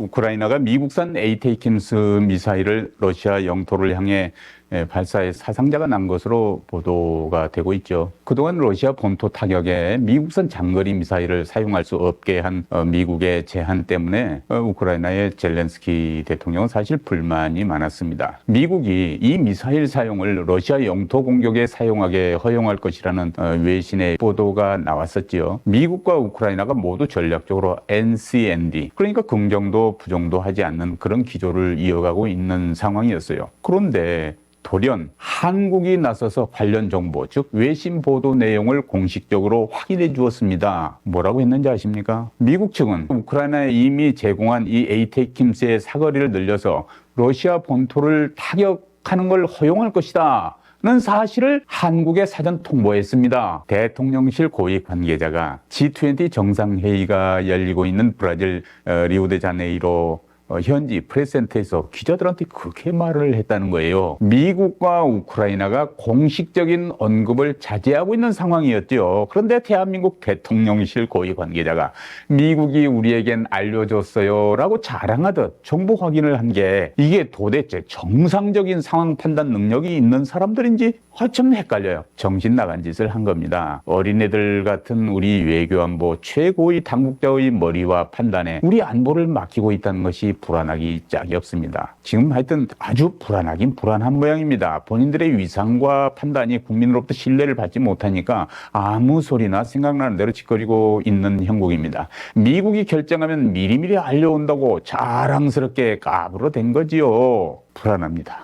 우크라이나가 미국산 에이테이킴스 미사일을 러시아 영토를 향해 예, 발사해 사상자가 난 것으로 보도가 되고 있죠. 그동안 러시아 본토 타격에 미국산 장거리 미사일을 사용할 수 없게 한 어, 미국의 제한 때문에 어, 우크라이나의 젤렌스키 대통령은 사실 불만이 많았습니다. 미국이 이 미사일 사용을 러시아 영토 공격에 사용하게 허용할 것이라는 어, 외신의 보도가 나왔었지요. 미국과 우크라이나가 모두 전략적으로 NCND 그러니까 긍정도 부정도 하지 않는 그런 기조를 이어가고 있는 상황이었어요. 그런데 돌연 한국이 나서서 관련 정보, 즉 외신 보도 내용을 공식적으로 확인해 주었습니다. 뭐라고 했는지 아십니까? 미국 측은 우크라이나에 이미 제공한 이 에이테킴스의 사거리를 늘려서 러시아 본토를 타격하는 걸 허용할 것이다. 는 사실을 한국에 사전 통보했습니다. 대통령실 고위 관계자가 G20 정상회의가 열리고 있는 브라질 어, 리오데자네이로 어, 현지 프레스센터에서 기자들한테 그렇게 말을 했다는 거예요. 미국과 우크라이나가 공식적인 언급을 자제하고 있는 상황이었죠. 그런데 대한민국 대통령실 고위 관계자가 미국이 우리에겐 알려줬어요 라고 자랑하듯 정보 확인을 한 게 이게 도대체 정상적인 상황 판단 능력이 있는 사람들인지 참 헷갈려요. 정신 나간 짓을 한 겁니다. 어린애들 같은 우리 외교안보 최고의 당국자의 머리와 판단에 우리 안보를 맡기고 있다는 것이 불안하기 짝이 없습니다. 지금 하여튼 아주 불안하긴 불안한 모양입니다. 본인들의 위상과 판단이 국민으로부터 신뢰를 받지 못하니까 아무 소리나 생각나는 대로 짓거리고 있는 형국입니다. 미국이 결정하면 미리미리 알려온다고 자랑스럽게 까불어 댄 거지요. 불안합니다.